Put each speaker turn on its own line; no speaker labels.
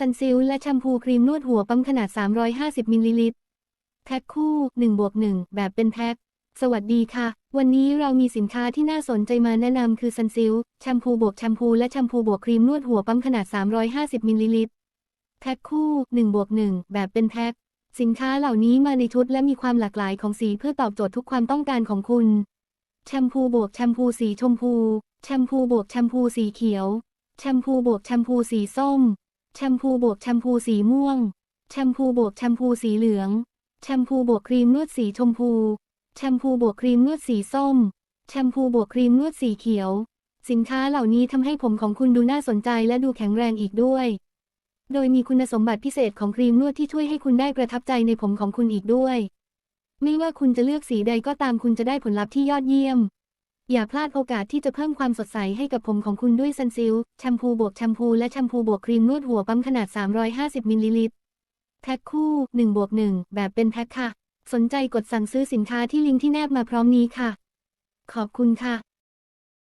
ซันซิลและแชมพูครีมนวดหัวปั๊มขนาด 350 มิลลิลิตร แพ็คคู่1บวก1แบบเป็นแพ็ค สวัสดีค่ะ วันนี้เรามีสินค้าที่น่าสนใจมาแนะนำคือซันซิลแชมพูบวกแชมพูและแชมพูบวกครีมนวดหัวปั๊มขนาด 350 มิลลิลิตร แพ็คคู่1บวก1แบบเป็นแพ็ค สินค้าเหล่านี้มาในชุดและมีความหลากหลายของสีเพื่อตอบโจทย์ทุกความต้องการของคุณ แชมพูบวกแชมพูสีชมพู แชมพูบวกแชมพูสีเขียว แชมพูบวกแชมพูสีส้ม แชมพูบวกแชมพูสีม่วง แชมพูบวกแชมพูสีเหลือง แชมพูบวกครีมนวดสีชมพู แชมพูบวกครีมนวดสีส้ม แชมพูบวกครีมนวดสีเขียว สินค้าเหล่านี้ทำให้ผมของคุณดูน่าสนใจและดูแข็งแรงอีกด้วย โดยมีคุณสมบัติพิเศษของครีมนวดที่ช่วยให้คุณได้ประทับใจในผมของคุณอีกด้วย ไม่ว่าคุณจะเลือกสีใดก็ตามคุณจะได้ผลลัพธ์ที่ยอดเยี่ยม อย่าพลาดโอกาสที่จะเพิ่มความสดใสให้กับผมของคุณด้วยซันซิลแชมพูบวกแชมพูและแชมพูบวกครีมนวดหัวปั๊มขนาด 350มิลลิลิตรแพ็คคู่1บวก1แบบเป็นแพ็คค่ะ สนใจกดสั่งซื้อสินค้าที่ลิงก์ที่แนบมาพร้อมนี้ค่ะ ขอบคุณค่ะ